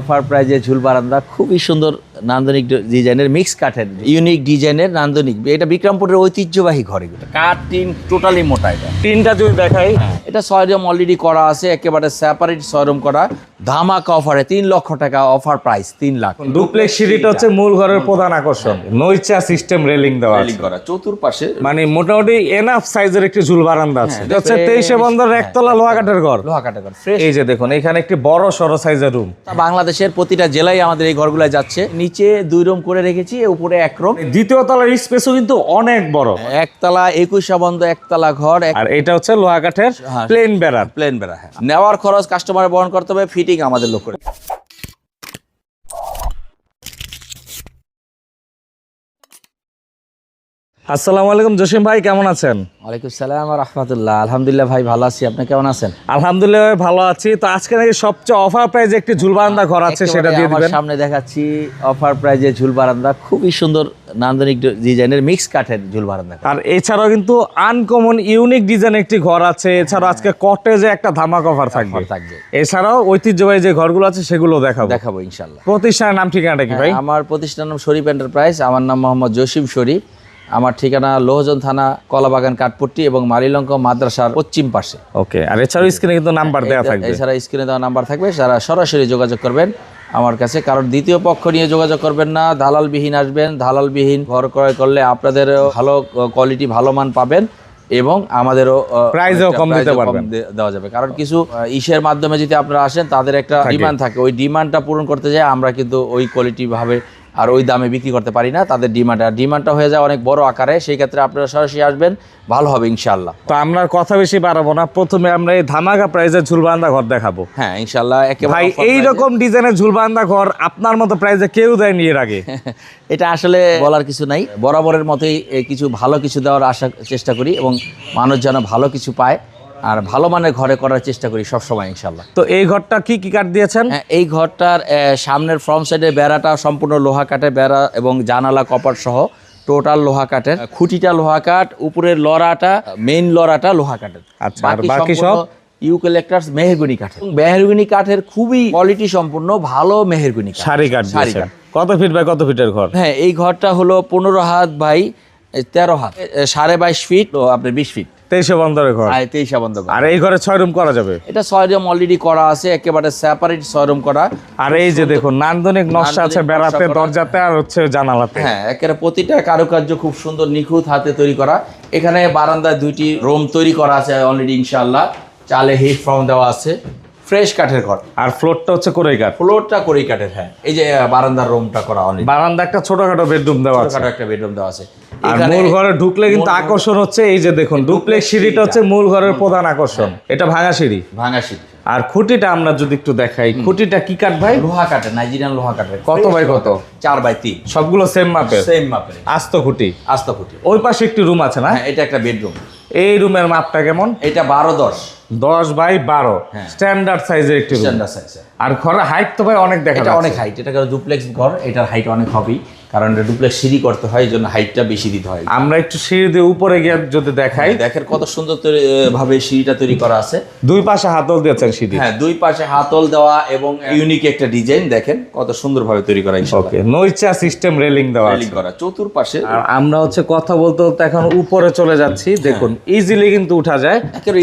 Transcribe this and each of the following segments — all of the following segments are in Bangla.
অফার প্রাইজে ঝুল বারান্দা খুবই সুন্দর নান্দনিক ডিজাইনের মিক্স কাঠের। ইউনিক ডিজাইনের নান্দনিক। এটা বিক্রমপুরের ঐতিহ্যবাহী ঘর এগুলো। কাঠ টিন টোটালি মোটা এটা। তিনটা যদি দেখাই এটা ছয় রুম অলরেডি করা আছে একেবারে সেপারেট ছয় রুম করা। ধামাকা অফারে তিন লক্ষ টাকা অফার প্রাইস তিন লাখ। ডুপ্লেক্স সিঁড়িটা হচ্ছে মূল ঘরের প্রধান আকর্ষণ। নৈচা সিস্টেম রেলিং দেওয়া রেলিং করা চতুর্পাশে মানে মোটামুটি এনাফ সাইজের একটি ঝুল বারান্দা আছে। হ্যাঁ, এটা হচ্ছে তেইশে বন্দর একতলা লোহা কাঠের ঘর। লোহা কাটা ঘর ফ্রেশ এই যে দেখুন এখানে একটি বড় সড়ো সাইজের রুম বাংলাদেশের প্রতিটা জেলায় আমাদের এই ঘরগুলো যাচ্ছে। নিচে দুই রুম করে রেখেছি উপরে এক রুম। দ্বিতীয় তলার স্পেসও কিন্তু অনেক বড়। একতলা একুশ বন্ধ একতলা ঘর আর এটা হচ্ছে লোহা কাঠের হ্যাঁ। প্লেন বেড়া। প্লেন বেড়া হ্যাঁ। নেওয়ার খরচ কাস্টমার বহন করতে হবে ফিটিং আমাদের লোক করে। আসসালামু আলাইকুম জসিম ভাই কেমন আছেন? ওয়ালাইকুম সালাম রহমতুল্লাহ। আলহামদুলিল্লাহ ভাই ভালো আছি। আপনি কেমন আছেন? আলহামদুলিল্লাহ ভাই ভালো আছি। তো আজকে নাকি সবচেয়ে অফার প্রাইজে একটি ঝুল বারান্দা ঘর আছে সেটা দিয়ে দিবেন। সামনে দেখাচ্ছি অফার প্রাইজে ঝুল বারান্দা। খুবই সুন্দর নান্দনিক ডিজাইনের মিক্স কাঠের ঝুল বারান্দা। আর এছাড়াও কিন্তু আনকমন ইউনিক ডিজাইন একটি ঘর আছে। এছাড়াও আজকে কটেজে একটা ধামাক অফার থাকবে। থাকবে। এছাড়াও ঐতিহ্যবাহী যে ঘরগুলো আছে সেগুলো দেখাবো। দেখাবো ইনশাল্লাহ প্রতিষ্ঠানের নাম ঠিকানাটা কি ভাই? আমার প্রতিষ্ঠান নাম শরীফ এন্টারপ্রাইজ আমার নাম মোহাম্মদ জসিম শরীফ। আমার ঠিকানা লোহজন থানা কলাবাগান কাঠপট্টি এবং মালিলঙ্ক মাদ্রাসার পশ্চিম পাশে। ওকে আর এছাড়াও স্ক্রিনে কিন্তু নাম্বার দেওয়া থাকবে। এছাড়া স্ক্রিনে দেওয়া নাম্বার থাকবে যারা সরাসরি যোগাযোগ করবেন আমার কাছে কারণ দ্বিতীয় পক্ষ নিয়ে যোগাযোগ করবেন না দালালবিহীন আসবেন দালালবিহীন ঘর ক্রয় করলে আপনাদের ভালো কোয়ালিটি ভালো মান পাবেন এবং আমাদেরও Price-ও কম দিতে পারবেন। দেওয়া যাবে। কারণ কিছু ইসের মাধ্যমে যদি আপনারা আসেন তাদের একটা ডিমান্ড থাকে। ওই ডিমান্ডটা পূরণ করতে যায় আমরা কিন্তু ওই কোয়ালিটি ভাবে আর ওই দামে বিক্রি করতে পারি না তাদের ডিমান্ড আর ডিমান্ডটা হয়ে যায় অনেক বড় আকারে সেই ক্ষেত্রে আপনারা সরাসরি আসবেন ভালো হবে ইনশাল্লাহ তো আমরা কথা বেশি বাড়াবো না প্রথমে আমরা এই ধামাকা প্রাইজের ঝুলবান্দা ঘর দেখাবো। হ্যাঁ ইনশাল্লাহ একেবারে ভাই offer এই price-এ- রকম ডিজাইনের ঝুলবান্দা ঘর আপনার মতো প্রাইজে কেউ দেয়নি এর আগে। এটা আসলে বলার কিছু নাই বরাবরের মতোই কিছু ভালো কিছু দেওয়ার আশা চেষ্টা করি এবং মানুষ যেন ভালো কিছু পায়। আর ভালো মানের ঘরে করার চেষ্টা করি সবসময় ইনশাল্লাহ তো এই ঘরটা কি কি কাঠ দিয়েছেন? হ্যাঁ, এই ঘরটার সামনের ফ্রন্ট সাইডের বেড়াটা সম্পূর্ণ লোহা কাঠের বেড়া এবং জানালা কপার সহ টোটাল লোহা কাঠের। খুঁটিটা লোহা কাঠ উপরের লড়াটা মেইন লড়াটা লোহা কাঠের। আচ্ছা, বাকি সব? ইউক্যালিপ্টাস মেহেরগুনি কাঠের। মেহেরগুনি কাঠের খুবই কোয়ালিটি সম্পূর্ণ ভালো মেহেরগুনি কাঠ। সারি কাঠ কত ফিট বাই কত ফিটের ঘর? হ্যাঁ এই ঘরটা হলো পনেরো হাত বাই তেরো হাত। সাড়ে বাইশ ফিট ও আপনার বিশ ফিট। তেইশে ঘর। তেইশা বন্ধ করা। আর এই ঘরে ছয় রুম করা যাবে? এটা ছয় রুম অলরেডি করা আছে একেবারে সেপারেট ছয় রুম করা। আর এই যে দেখুন নান্দনিক নকশা আছে বেড়াতে দরজাতে আর হচ্ছে জানালাতে। হ্যাঁ একেবারে প্রতিটা কারুকার্য খুব সুন্দর নিখুঁত হাতে তৈরি করা। এখানে বারান্দায় দুইটি রুম তৈরি করা আছে অলরেডি ইনশাআল্লাহ। চালে হিট ফর্ম দেওয়া আছে। ফ্রেশ কাঠের ঘর। আর ফ্লোরটা হচ্ছে কোরেই কাঠ। ফ্লোরটা করেই কাঠের হ্যাঁ। এই যে বারান্দার রুমটা করা বারান্দা একটা ছোটখাটো বেডরুম দেওয়া আছে। ছোটখাটো একটা বেডরুম দেওয়া আছে। আর মূল ঘরে ঢুকলে কিন্তু আকর্ষণ হচ্ছে এই যে দেখুন ডুপ্লেক্স সিঁড়িটা হচ্ছে মূল ঘরের প্রধান আকর্ষণ। এটা ভাঙা সিঁড়ি। ভাঙা শীত আর খুঁটিটা আমরা যদি একটু দেখাই খুঁটিটা কি কাঠ ভাই? লোহা কাঠের নাইজেরিয়ান লোহা কাঠের। কত বাই কত? চার বাই তিন। সবগুলো সেম মাপের? সেম মাপের। আস্ত খুঁটি? আস্তা ফুটি ওই পাশে একটি রুম আছে না? হ্যাঁ এটা একটা বেডরুম এই রুমের মাপটা কেমন? এটা বারো দশ। দশ বাই বারো। হ্যাঁ। স্ট্যান্ডার্ড সাইজের একটি রুম স্ট্যান্ডার্ড সাইজ আর ঘরের হাইট তো ভাই অনেক দেখা এটা অনেক হাইট এটা ডুপ্লেক্স ঘর এটার হাইট অনেক হবেই। কারণ এটা ডুপ্লেক্স সিঁড়ি করতে হয় এই জন্য হাইটটা বেশি দিতে হয়। আমরা একটু সিঁড়ি দিয়ে উপরে গিয়ে যদি দেখাই। দেখেন কত সুন্দর ভাবে সিঁড়িটা তৈরি করা আছে। দুই পাশে হাতল দিয়েছেন সিঁড়ি। হ্যাঁ দুই পাশে হাতল দেওয়া এবং ইউনিক একটা ডিজাইন দেখেন কত সুন্দরভাবে তৈরি করা ওকে নৈচা সিস্টেম রেলিং দেওয়া আছে। রেলিং করা চতুর্পাশে। আর আমরা হচ্ছে কথা বলতে বলতে এখন উপরে চলে যাচ্ছি। দেখুন ইজিলি কিন্তু উঠা যায়।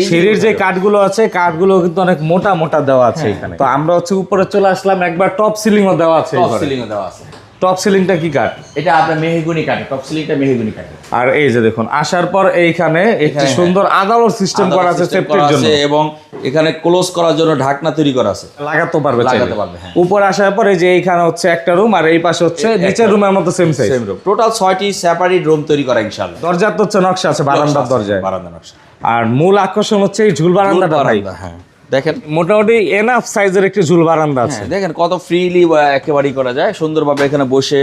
সিঁড়ির যে কাঠগুলো আছে কাঠগুলো কিন্তু অনেক মোটা মোটা দেওয়া আছে এখানে। তো আমরা হচ্ছে উপরে চলে আসলাম একবার টপ সিলিং ও দেওয়া আছে টপ সিলিং দেওয়া আছে। টপ সিলিংটা কি কাঠ? এটা আপনার মেহগুনি কাঠে টপ সিলিংটা মেহগুনি কাঠে আর এই যে দেখুন আসার পর এইখানে একটি হ্যাঁ। সুন্দর আদালত সিস্টেম করা আছে সেফটির জন্য। এবং এখানে ক্লোজ করার জন্য ঢাকনা তৈরি করা আছে। লাগাতে পারবে লাগাতে পারবে, হ্যাঁ। উপরে আসার পরে যে এইখানে হচ্ছে একটা রুম আর এই পাশে হচ্ছে নিচের রুমের মতো same size same room total ছয়টি সেপারেট রুম তৈরি করা ইনশাআল্লাহ। দরজার তো হচ্ছে নকশা আছে বারান্দার দরজায়। বারান্দা নকশা। আর মূল আকর্ষণ হচ্ছে এই ঝুল বারান্দাটা ভাই। হ্যাঁ। দেখেন। মোটামুটি এনাফ সাইজের একটি ঝুল বারান্দা আছে। হ্যাঁ, দেখেন কত ফ্রিলি একেবারেই করা যায়। সুন্দরভাবে এখানে বসে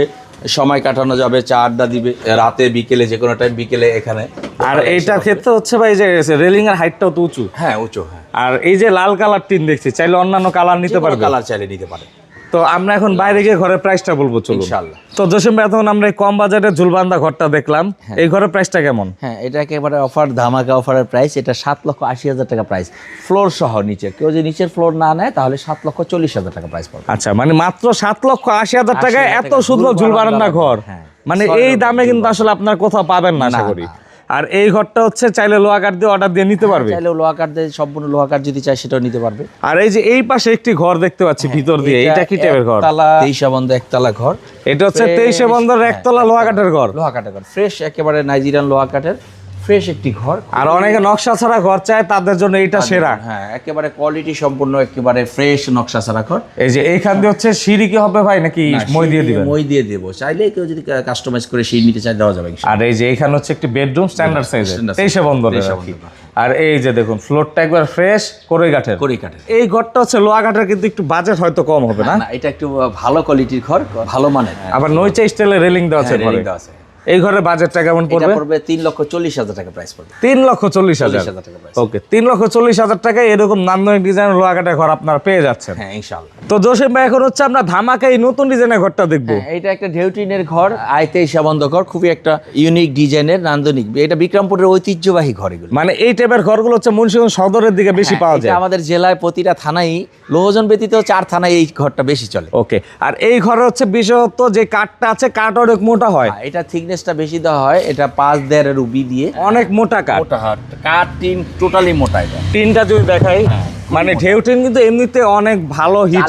সময় কাটানো যাবে চা আড্ডা দিবে রাতে বিকেলে যে কোনো টাইম বিকেলে এখানে আর এইটার ক্ষেত্রে হচ্ছে ভাই যে রেলিং এর হাইটটাও তো উঁচু। হ্যাঁ উঁচু হ্যাঁ। আর এই যে লাল কালার টিন দেখছি চাইলে অন্যান্য কালার নিতে পারে কালার চাইলে নিতে পারে। তো আমরা এখন বাইরে গিয়ে ঘরের প্রাইসটা বলব চলুন। ইনশাল্লাহ তো জসিম ভাই এখন আমরা কম বাজারের ঝুলবান্ধা ঘরটা দেখলাম। এই ঘরের প্রাইসটা কেমন? হ্যাঁ এটা একেবারে অফার ধামাকা অফারের প্রাইস এটা সাত লক্ষ আশি হাজার টাকা প্রাইস ফ্লোর সহ নিচে। কেউ যদি নিচের ফ্লোর না নেয় তাহলে সাত লক্ষ চল্লিশ হাজার টাকা প্রাইস পড়বে। আচ্ছা মানে মাত্র সাত লক্ষ আশি হাজার 80,000 টাকায় এত সুন্দর ঝুল ঝুল বারান্দা বারান্দা ঘর। হ্যাঁ। মানে এই দামে কিন্তু আসলে আপনার কোথাও পাবেন না আশা করি। আর এই ঘরটা হচ্ছে চাইলে লোহা কাঠ দিয়ে অর্ডার দিয়ে নিতে পারবে? চাইলে লোহা কাঠ দিয়ে সম্পূর্ণ লোহা কাঠ যদি চাই সেটাও নিতে পারবে। আর এই যে এই পাশে একটি ঘর দেখতে পাচ্ছি ভিতর দিয়ে। এটা কি টাইপের ঘর? তেইশা বন্ধ একতলা ঘর। এটা হচ্ছে তেইশে হ্যাঁ, একতলা লোহা কাঠের ঘর। লোহা কাঠের ঘর। ফ্রেশ একেবারে নাইজেরিয়ান লোহা কাঠের। ফ্রেশ একটি ঘর। আর অনেকে নকশা ছাড়া ঘর চায় তাদের জন্য এটা সেরা। হ্যাঁ একেবারে কোয়ালিটি সম্পূর্ণ একেবারে ফ্রেশ নকশা সারা ঘর। এই যে এইখান দিয়ে হচ্ছে সিঁড়ি কি হবে ভাই নাকি মই দিয়ে দিবেন? মই দিয়ে দেবো। চাইলে কেউ যদি কাস্টমাইজ করে সেই নিতে চাই দেওয়া যাবে আর এই যে এখানে হচ্ছে একটি বেডরুম স্ট্যান্ডার্ড Standard তেইশে তেইশে আর এই যে দেখুন ফ্লোরটা একবার ফ্রেশ করে কাঠের। কড়ি কাঠের। এই ঘরটা হচ্ছে লোহা কাঠের কিন্তু একটু বাজেট হয়তো কম হবে না? এটা একটু ভালো কোয়ালিটির ঘর ভালো মানের। আবার নইচা স্টাইলের রেলিং দেওয়া আছে হ্যাঁ, ঘরে। দেওয়া আছে। এই ঘরের বাজেটটা কেমন পড়বে? পড়বে তিন লক্ষ চল্লিশ হাজার টাকা প্রাইস পড়বে। তিন লক্ষ চল্লিশ হাজার। টাকা ওকে তিন লক্ষ চল্লিশ হাজার টাকায় এরকম নান্দনিক ডিজাইন ঘর আপনারা পেয়ে যাচ্ছেন। হ্যাঁ ইনশাল্লাহ তো জোসেফ ভাই এখন হচ্ছে আমরা ধামাকা এই নতুন ডিজাইনের ঘরটা দেখব। হ্যাঁ, এটা একটা ঢেউটিনের ঘর আয়তে বন্ধ ঘর খুবই একটা ইউনিক ডিজাইনের নান্দনিক। এটা বিক্রমপুরের ঐতিহ্যবাহী ঘর এগুলো। মানে এই টাইপের ঘরগুলো হচ্ছে মুন্সিগঞ্জ সদরের দিকে বেশি পাওয়া হ্যাঁ, যায়। আমাদের জেলায় প্রতিটা থানায় লোহজন ব্যতীত চার থানায় এই ঘরটা বেশি চলে। ওকে আর এই ঘরে হচ্ছে বিশেষত যে কাঠটা আছে কাঠ অনেক মোটা হয়। হ্যাঁ, এটা থিকনেসটা বেশি দেওয়া হয় এটা পাঁচ দেড় রুবি দিয়ে। অনেক মোটা কাঠ। মোটা হাট কাঠ টিন টোটালি মোটা এটা। টিনটা যদি দেখাই মানে ঢেউ টিন কিন্তু এমনিতে অনেক ভালো হিট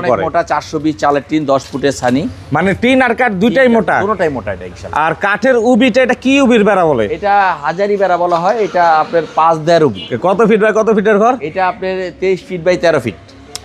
অনেক করে। মোটা চারশো বিশ চালের টিন দশ ফুটের ছানি। মানে টিন আর কাঠ দুইটাই মোটা? দুটোটাই মোটা এটা ইনশাল্লাহ। আর কাঠের উবিটা এটা কি উবির বেড়া বলে? এটা হাজারি বেড়া বলা হয় এটা আপনার পাঁচ দেড় রুবি। কত ফিট বাই কত ফিটের ঘর? এটা আপনার তেইশ ফিট বাই তেরো ফিট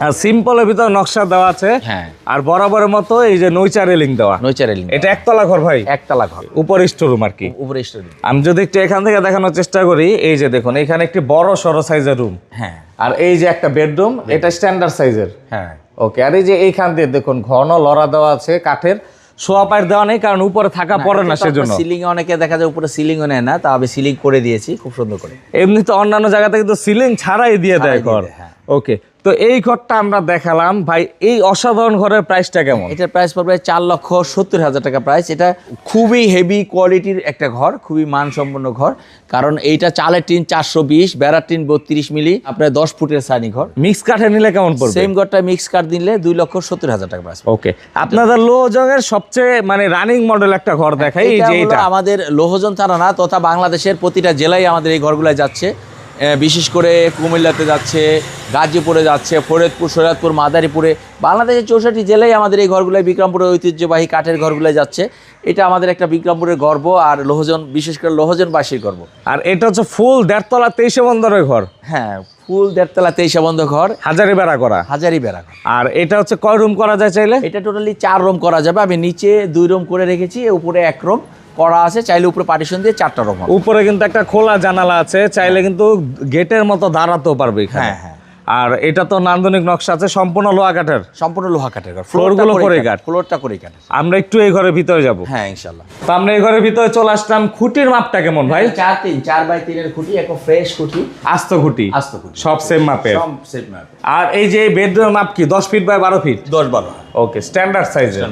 আর সিম্পলের ভিতর নকশা দেওয়া আছে। হ্যাঁ। আর বরাবরের মতো এই যে নৈচা রেলিং দেওয়া। নৈচা রেলিং এটা একতলা ঘর ভাই। একতলা ঘর। উপর স্টোরুম আর কি। উপরে স্টোরি আমি যদি একটু এখান থেকে দেখানোর চেষ্টা করি এই যে দেখুন এখানে একটি বড় সড়ো সাইজের রুম হ্যাঁ। আর এই যে একটা বেডরুম এটা স্ট্যান্ডার্ড সাইজের হ্যাঁ। ওকে আর এই যে এইখান দিয়ে দেখুন ঘন লড়া দেওয়া আছে কাঠের। সোয়া পায়ের দেওয়া নেই কারণ উপরে থাকা পড়ে না সেজন্য। সিলিং এ অনেকে দেখা যায় উপরে সিলিংও নেয় না তা আমি সিলিং করে দিয়েছি খুব সুন্দর করে। এমনি তো অন্যান্য জায়গাতে কিন্তু সিলিং ছাড়াই দিয়ে দেয় ঘর। হ্যাঁ। ওকে তো এই ঘরটা আমরা দেখালাম। ভাই এই অসাধারণ ঘরের প্রাইসটা কেমন? এটার প্রাইস পড়বে চার লক্ষ সত্তর হাজার টাকা প্রাইস এটা খুবই হেভি কোয়ালিটির একটা ঘর খুবই মানসম্পন্ন ঘর। কারণ এইটা চালের টিন চারশো বিশ বেড়ার টিন বত্রিশ মিলি আপনার দশ ফুটের সানি ঘর। মিক্স কাঠে নিলে কেমন পড়বে? সেম ঘরটা মিক্স কাঠ দিলে দুই লক্ষ সত্তর হাজার টাকা প্রাইস ওকে আপনাদের লো জঙের সবচেয়ে মানে রানিং মডেল একটা ঘর দেখাই এই যে এটা আমাদের লোহজন থানা না তথা বাংলাদেশের প্রতিটা জেলায় আমাদের এই ঘরগুলো যাচ্ছে। বিশেষ করে কুমিল্লাতে যাচ্ছে গাজীপুরে যাচ্ছে ফরিদপুর শরীয়তপুর মাদারীপুরে বাংলাদেশের চৌষট্টি জেলায় আমাদের এই ঘরগুলোয় বিক্রমপুরের ঐতিহ্যবাহী কাঠের ঘরগুলো যাচ্ছে। এটা আমাদের একটা বিক্রমপুরের গর্ব আর লোহজন বিশেষ করে লোহজনবাসীর গর্ব। আর এটা হচ্ছে ফুল দেড়তলা তেইশে বন্দরের ঘর। হ্যাঁ ফুল দেড়তলা তেইশা বন্ধ ঘর। হাজারি বেড়া করা। হাজারি বেড়া আর এটা হচ্ছে কয় রুম করা যায় চাইলে? এটা টোটালি চার রুম করা যাবে। আমি নিচে দুই রুম করে রেখেছি উপরে এক রুম। করা আছে চাইলে উপরে পার্টিশন দিয়ে চারটা রুম উপরে কিন্তু একটা খোলা জানালা আছে চাইলে কিন্তু গেটের মতো দাঁড়াতেও পারবে হ্যাঁ, হ্যাঁ। আর এটা তো নান্দনিক নকশা আছে সম্পূর্ণ লোহা কাঠের। সম্পূর্ণ লোহা কাঠের ফ্লোরগুলো ফ্লোরটা করে কাঠ। ফ্লোরটা করে কাঠ আমরা একটু এই ঘরের ভিতরে যাব। হ্যাঁ ইনশাল্লাহ তো আমরা এই ঘরের ভিতরে চলে আসলাম খুঁটির মাপটা কেমন ভাই? চার তিন চার বাই তিনের খুঁটি এক ফ্রেশ খুঁটি। আস্ত খুঁটি। আস্ত খুঁটি। সব সেম মাপের। সব সেট ম্যাপ আর এই যে বেডরুমের মাপ কি দশ ফিট বাই বারো ফিট দশ বারো। ওকে স্ট্যান্ডার্ড সাইজের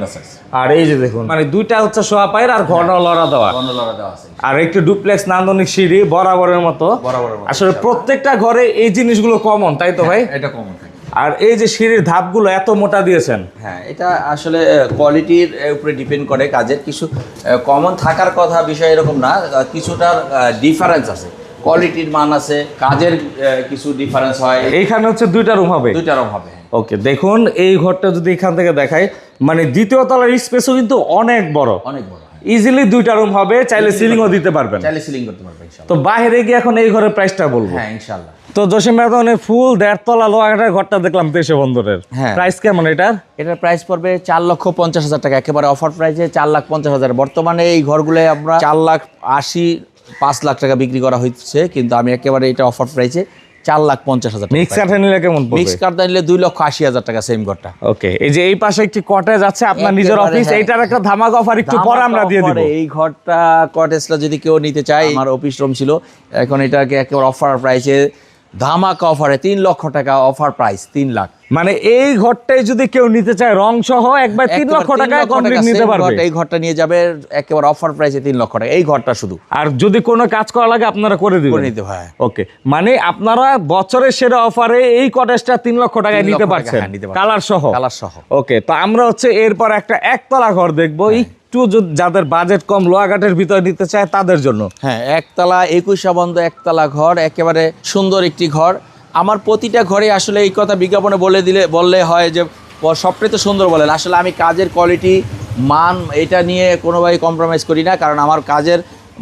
আর এই যে দেখুন। মানে দুইটা হচ্ছে সোয়া পায়ের আর ঘন লড়া দেওয়া। বর্ণলরা দেওয়া আছে। আর একটু ডুপ্লেক্স নান্দনিক সিঁড়ি বরাবরের মতো। বরাবরের মতো, আসলে প্রত্যেকটা ঘরে এই জিনিসগুলো কমন তাই তো ভাই? এটা কমন আর এই যে সিঁড়ির ধাপগুলো এত মোটা দিয়েছেন। হ্যাঁ এটা আসলে কোয়ালিটির উপরে ডিপেন্ড করে কাজের। কিছু কমন থাকার কথা বিষয় এরকম না আহ, কিছুটার ডিফারেন্স আছে। কোয়ালিটির মান আছে কাজের কিছু ডিফারেন্স হয়। এইখানে হচ্ছে দুইটা রুম হবে। দুইটা রকম হবে হ্যাঁ। ওকে দেখুন এই ঘরটা যদি এখান থেকে দেখাই মানে দ্বিতীয় তলার স্পেসও কিন্তু অনেক বড়। অনেক বড় হয়। ইজিলি দুইটা রুম হবে চাইলে সিলিংও দিতে পারবেন। চাইলে সিলিং করতে পারবে ইনশাল্লাহ। তো বাইরে গিয়ে এখন এই ঘরের প্রাইসটা বলব। হ্যাঁ ইনশাল্লাহ। তো জসিম তো ফুল দেড়তলা লোহাঘাটের ঘরটা দেখলাম দেশে বন্দরের। হ্যাঁ। প্রাইস কেমন এটার? এটার প্রাইস পড়বে চার লক্ষ পঞ্চাশ হাজার টাকা একেবারে অফার প্রাইসে চার লাখ পঞ্চাশ হাজার। বর্তমানে এই ঘরগুলো আমরা চার লাখ আশি পাঁচ লাখ টাকা বিক্রি করা হচ্ছে কিন্তু আমি একেবারে এটা অফার প্রাইসে চার লাখ পঞ্চাশ হাজার মিক্স কাঠে নিলে কেমন মিক্স কার্ড নিলে দুই লক্ষ আশি হাজার টাকা সেম ঘরটা। ওকে এই যে এই পাশে একটি কটেজ আছে আপনার নিজের অফিস হ্যাঁ। এইটার একটা ধামাক অফার একটু পরে আমরা দিয়ে দিব। এই ঘরটা কটেজটা যদি কেউ নিতে চায় আমার অফিস রুম ছিল এখন এটাকে একেবারে অফার প্রাইসে ধামাকা অফারে তিন লক্ষ টাকা অফার প্রাইস তিন লাখ। মানে এই ঘরটাই যদি কেউ নিতে চায় রং সহ একবার তিন লক্ষ টাকায় কমপ্লিট নিতে পারবে। ঘরটা, এই ঘরটা নিয়ে যাবে একেবারে অফার প্রাইসে তিন লক্ষ টাকা এই ঘরটা শুধু। আর যদি কোনো কাজ করা লাগে আপনারা করে দিবেন। নিতে হয় ওকে মানে আপনারা বছরের সেরা অফারে এই কটেজটা তিন লক্ষ টাকায় নিতে টাকা, পারছেন। হ্যাঁ, নিতে পারছেন। কালার সহ। কালার সহ। ওকে তো আমরা হচ্ছে এরপর একটা একতলা ঘর দেখব। হ্যাঁ। একটু যদি- যাদের বাজেট কম লোয়াঘাটের ভিতরে নিতে চায় তাদের জন্য। হ্যাঁ একতলা, একুশ বন্ধ, একতলা ঘর, একেবারে সুন্দর একটি ঘর। আমার প্রতিটা ঘরে আসলে এই কথা বিজ্ঞাপনে বলে দিলে, বললে হয় যে সবটাই তো সুন্দর বলেন আসলে আমি কাজের কোয়ালিটি মান, এটা নিয়ে কোনোভাবেই কম্প্রোমাইজ করি না, কারণ আমার কাজের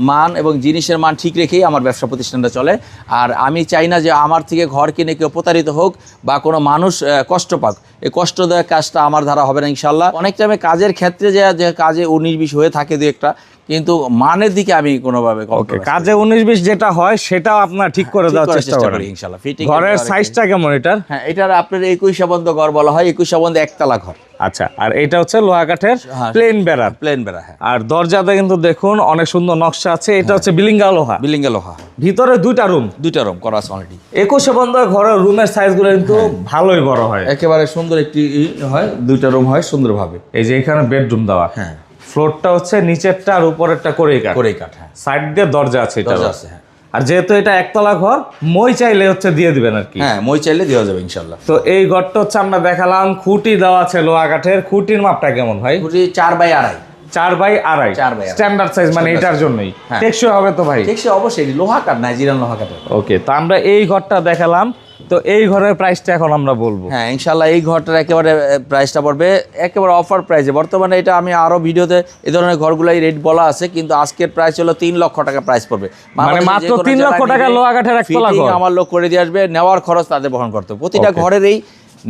মান এবং জিনিসের মান ঠিক রেখেই আমার ব্যবসা প্রতিষ্ঠানটা চলে। আর আমি চাই না যে আমার থেকে ঘর কিনে কেউ প্রতারিত হোক বা কোনো মানুষ কষ্ট পাক। এই কষ্ট দেওয়ার কাজটা আমার দ্বারা হবে না ইনশাল্লাহ অনেক টাইমে কাজের ক্ষেত্রে যে কাজে উনিশ বিশ হয়ে থাকে দু একটা। কিন্তু মানের দিকে আমি কোনোভাবে ওকে করি। কাজে উনিশ বিশ যেটা হয় সেটাও আপনার ঠিক করে দেওয়ার চেষ্টা করেন। ইনশাল্লাহ ফিটিং ঘরের সাইজটা কেমন এটার? হ্যাঁ এটার আপনার একুশা বন্ধ ঘর বলা হয় একুশা বন্ধ একতলা ঘর। আচ্ছা আর এটা হচ্ছে লোহা কাঠের হ্যাঁ। প্লেন বেড়ার প্লেন বেড়া হ্যাঁ। আর দরজাতে কিন্তু দেখুন অনেক সুন্দর নকশা আছে এটা হচ্ছে বিলিঙ্গা লোহা। বিল্ডিং লোহা ভিতরে দুইটা রুম দুইটা রুম করা আছে অলরেডি একুশে বন্ধ ঘরের রুমের সাইজগুলো কিন্তু হ্যাঁ। ভালোই বড় হয়। একেবারে সুন্দর একটি হয় দুইটা রুম হয় সুন্দরভাবে। এই যে এখানে বেডরুম দেওয়া। হ্যাঁ। ফ্লোরটা হচ্ছে নিচেরটা আর উপরেরটা করেই কাঠ। করেই কাঠ হ্যাঁ। সাইড দিয়ে দরজা আছে এটা দরজা আছে হ্যাঁ। আর যেহেতু এটা একতলা ঘর মই চাইলে হচ্ছে দিয়ে দিবেন আর কি। হ্যাঁ মই চাইলে দেওয়া যাবে ইনশাল্লাহ। তো এই ঘরটা হচ্ছে আমরা দেখালাম খুঁটি দেওয়া আছে লোহা কাঠের। খুঁটির মাপটা কেমন ভাই? খুঁটি চার বাই আড়াই। চার বাই আড়াই। চার বাই স্ট্যান্ডার্ড সাইজ মানে এটার জন্যই। হ্যাঁ। টেকসই হবে তো ভাই? ঠিক সে অবশ্যই লোহা কাঠ নাইজেরিয়ান লোহা কাঠের। ওকে তো আমরা এই ঘরটা দেখালাম। তো এই ঘরের প্রাইসটা এখন আমরা বলব। হ্যাঁ ইনশাল্লাহ এই ঘরটার একেবারে প্রাইসটা পড়বে। একেবারে অফার প্রাইসে বর্তমানে এটা আমি আরও ভিডিওতে এই ধরনের ঘরগুলাই রেট বলা আছে কিন্তু আজকের প্রাইস হলো তিন লক্ষ টাকা প্রাইস পড়বে। মানে মাত্র তিন 3 লক্ষ টাকা লোয়া কাঠের। আমার লোক করে দিয়ে আসবে নেওয়ার খরচ তাদের বহন করতে প্রতিটা ঘরেরই ঘরের এই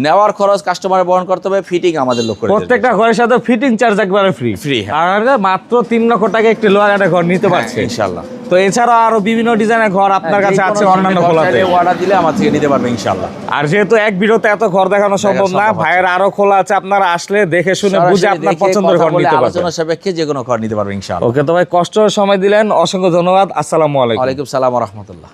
নেওয়ার খরচ কাস্টমারের বহন করতে হবে ফিটিং আমাদের লোক করে দিয়ে আসবে। প্রত্যেকটা ঘরের সাথে ফিটিং চার্জ একবারে ফ্রি হ্যাঁ। আর মাত্র তিন লক্ষ টাকা একটি লোহা কাঠের ঘর নিতে পারছে। হ্যাঁ, ইনশাল্লাহ তো এছাড়া আরও বিভিন্ন ডিজাইনের ঘর আপনার কাছে আছে অন্যান্য খোলাতে। অর্ডার দিলে আমার থেকে নিতে পারবে ইনশাল্লাহ আর যেহেতু এক ভিডিওতে এত ঘর দেখানো সম্ভব না ভাইয়ের আরও খোলা আছে আপনারা আসলে দেখে শুনে বুঝে আপনার পছন্দের ঘর নিতে পারবেন। আলোচনা সাপেক্ষে যে কোনো ঘর নিতে পারবে ইনশাল্লাহ ওকে তো ভাই কষ্ট সময় দিলেন অসংখ্য ধন্যবাদ আসসালামু আলাইকুম। ওয়ালাইকুম সালাম রহমতুল্লাহ।